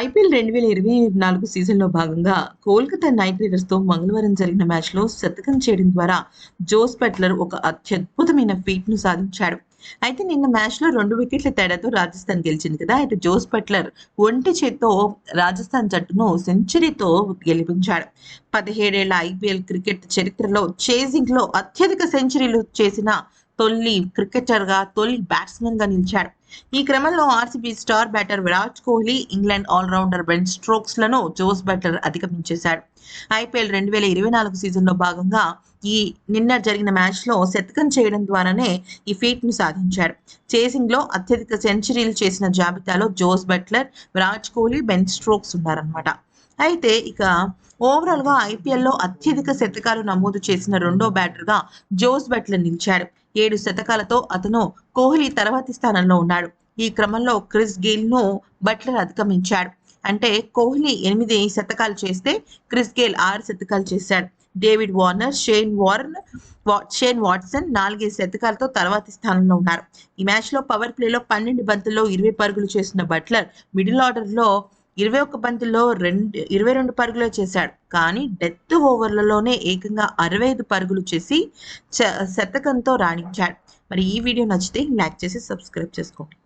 IPL రెండు వేల ఇరవై నాలుగు సీజన్లో భాగంగా కోల్కతా నైట్ రైడర్స్తో మంగళవారం జరిగిన మ్యాచ్లో శతకం చేయడం ద్వారా జోస్ బట్లర్ ఒక అత్యద్భుతమైన ఫీట్ను సాధించాడు. అయితే నిన్న మ్యాచ్లో రెండు వికెట్ల తేడాతో రాజస్థాన్ గెలిచింది కదా. అయితే జోస్ బట్లర్ ఒంటి చేత్తో రాజస్థాన్ జట్టును సెంచరీతో గెలిపించాడు. పదిహేడేళ్ళ ఐపీఎల్ క్రికెట్ చరిత్రలో చేజింగ్లో అత్యధిక సెంచరీలు చేసిన తొలి క్రికెటర్గా తొలి బ్యాట్స్మెన్గా నిలిచాడు. ఈ క్రమంలో RCB star batter Virat Kohli England all rounder Ben స్ట్రోక్స్లను Jos Buttler అధిగమించేశాడు. ఐపీఎల్ రెండు వేల ఇరవై నాలుగు సీజన్లో భాగంగా ఈ నిన్న జరిగిన మ్యాచ్లో శతకం చేయడం ద్వారానే ఈ ఫీట్ను సాధించాడు. చేసింగ్లో అత్యధిక సెంచరీలు చేసిన జాబితాలో Jos Buttler Virat Kohli Ben Stokes ఉన్నారన్నమాట. అయితే ఇక ఓవరాల్గా ఐపీఎల్లో అత్యధిక శతకాలు నమోదు చేసిన రెండో బ్యాటర్గా జోస్ బట్లర్ నిలిచాడు. ఏడు శతకాలతో అతను కోహ్లీ తర్వాతి స్థానంలో ఉన్నాడు. ఈ క్రమంలో క్రిస్ గేల్ను బట్లర్ అధిగమించాడు. అంటే కోహ్లీ ఎనిమిది శతకాలు చేస్తే క్రిస్ గేల్ ఆరు శతకాలు చేశాడు. David Warner Shane Warne Shane Watson నాలుగైదు శతకాలతో తర్వాతి స్థానంలో ఉన్నారు. ఈ మ్యాచ్లో పవర్ ప్లేలో పన్నెండు బంతుల్లో ఇరవై పరుగులు చేసిన బట్లర్ మిడిల్ ఆర్డర్లో ఇరవై ఒక్క బంతుల్లో రెండు ఇరవై రెండు పరుగులు చేశాడు. కానీ డెత్ ఓవర్లలోనే ఏకంగా అరవై ఐదు పరుగులు చేసి చ- శతకంతో రాణించాడు. మరి ఈ వీడియో నచ్చితే లైక్ చేసి సబ్స్క్రైబ్ చేసుకోండి.